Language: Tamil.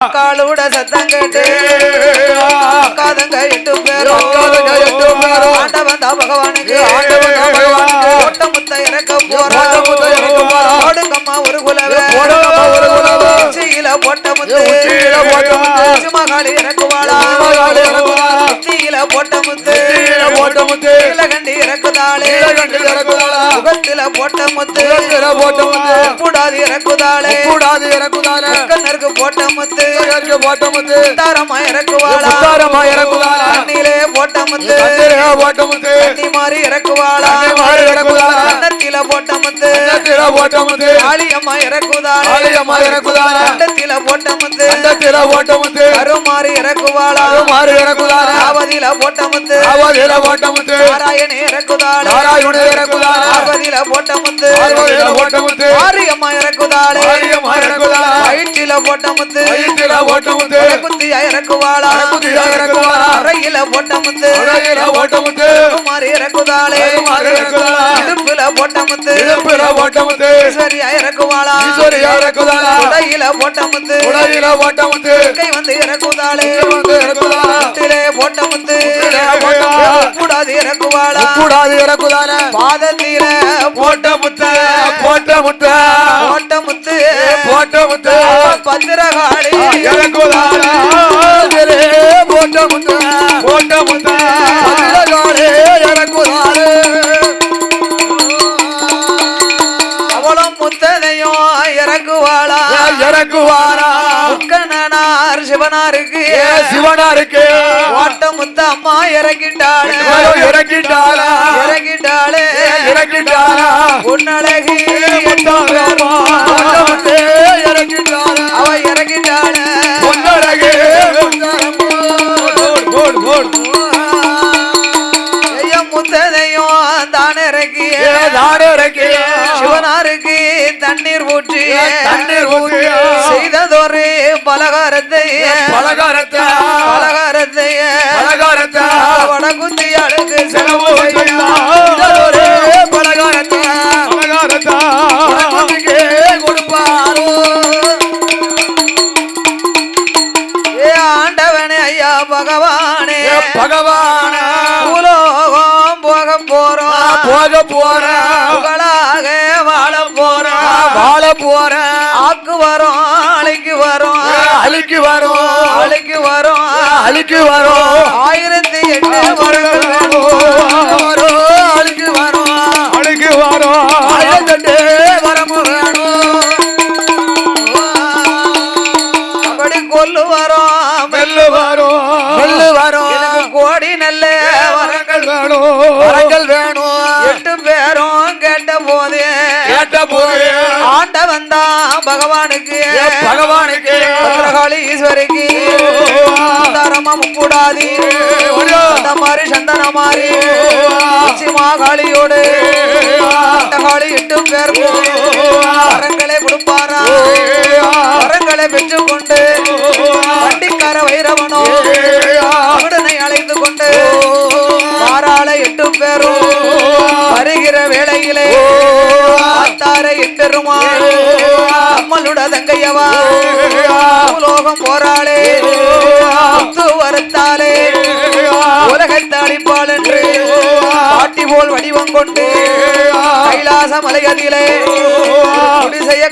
காலோட சத்தம் கேட்டு காதங்க எட்டு பேரும் ஆண்டவன் தான் பகவானுக்கு போட்ட முத்து உச்சியில போட்ட முத்து. உச்சிமகாளி இறக்குவாளா உச்சிமகாளி இறக்குவாளா. உச்சியில போட்ட முத்து உச்சியில போட்ட முத்து. நீலகண்டி இறக்குதாளே நீலகண்டி இறக்குதாளா. முகத்தில போட்ட முத்து முகத்தில போட்ட முத்து. கூடாது இறக்குதாளே கூடாது இறக்குதானே கண்ணருக்கு போட்ட முத்து கண்ணருக்கு போட்ட முத்து முத்தாரமா இறக்குவாளா முத்தாரமா இறக்குதாளா. கண்ணிலே போட்ட முத்து போட்ட மாறி இறக்குவாளா. போட்ட முத்து காளியம்மா இறக்குதாளே காளியம்மா இறக்குதாளே. கண்டத்தில போட்ட முத்து கண்ணத்தில போட்ட முத்து கருமாறி இறக்குவாளா மாறி இறக்குதானே ஆவதில போட்ட முத்து ஆவதில போட்ட முத்து நாராயணி இறக்குதாளே நாராயண ஆவதில போட்ட முத்து ஆவதில இறக்குதாளே இறக்குதாளே. குத்தியா இறக்குவாளா குத்தியா இறக்குவாளா. அறையில அறையில போட்ட முத்து குமாரி இறக்குதாளே குமாரி இறக்குதாளா. இடுப்புல போட்ட முத்து இடுப்புல போட்ட முத்து ஈஸ்வரியா இறக்குவாளா? ஈஸ்வரியா இறக்குதாளா. உடையில போட்ட முத்து உடையில போட்ட முத்து கை வந்து இறக்குதாளே. வந்து இறக்குதாளா. முத்திலே போட்ட முத்து முத்திலே போட்ட முத்து. கூடாது இறக்குவாளா? கூடாது இறக்குதானே பாதத்தில போட்ட முத்த போட்ட முத்த போட்ட முத்து போட்ட முத்த பத்திரகாளி. இறக்குதானே இறக்குவாளா இறக்குவாரா முக்கணனார் சிவனாருக்கு. சிவனாருக்கு. ஓட்ட முத்த அம்மா இறக்கிட்டாள். இறக்கிட்டாரா இறக்கிட்டாளே? இறக்கிட்டாரா உன்னழகி அவ இறக்கிட்டாள. முத்ததையும் தான் இறக்கிய ஏ நாடு இறக்கிய சிவனாருக்கு தண்ணீர் ஊற்றி தண்ணீர் ஊற்றிய. செய்ததொரு பலகாரத்தை பலகாரத்தை. பலகாரத்தை பலகாரத்தை. வடகுத்தி அழகு செலவு பலகாரத்தை. பலகாரத்தை. குடிக்கே கொடுப்பாரோ. ஏ ஆண்டவனே ஐயா பகவானே. பகவான. பூலோகம் போக போறோம். போக போற புகழாக வாழ போறோம் வாழ போற. ஆக்கு வரோம் அழைக்கு வரோம். அழிக்கு வரும். அழைக்கு வரோம். அழிக்கு வரும். ஆயிரத்தி எட்டு வருடம் வரும் அழிக்கு வரும். அழிக்கு வரும். ஆயிரத்தெட்டு வரமும் வேணும். அப்படி கொல்லு வரோம். மெல்லு வரும். மெல்லு வரும். எனக்கு கோடி வரங்கள் வேணும். வரங்கள் வேணும். எட்டு பேரும் கேட்ட போது. கேட்ட போது. ஆண்டவன் தான் பகவானுக்கு. பகவானுக்கு. பத்ரகாளி ஈஸ்வரிக்கு. தரமா முக்கூடாதி அந்த மாதிரி சந்தன மாதிரி. உச்சி மாகாளியோடு. காளி எட்டு பேர் வரங்களை கொடுப்பாரா? வரங்களை பெற்றுக்கொண்டு வண்டிக்கார வைரவனோ அழைத்து கொண்டு எட்டு பேரும் வருகிற வேளையிலே ஆத்தார எட்டெருமா நம்மளுட தங்கையவா பூலோகம் போராளே வரத்தாலே உலகத்தை அழிப்பாள் என்று பாட்டி போல் வடிவம் கொண்டு கைலாச மலையதிலே குடிசைய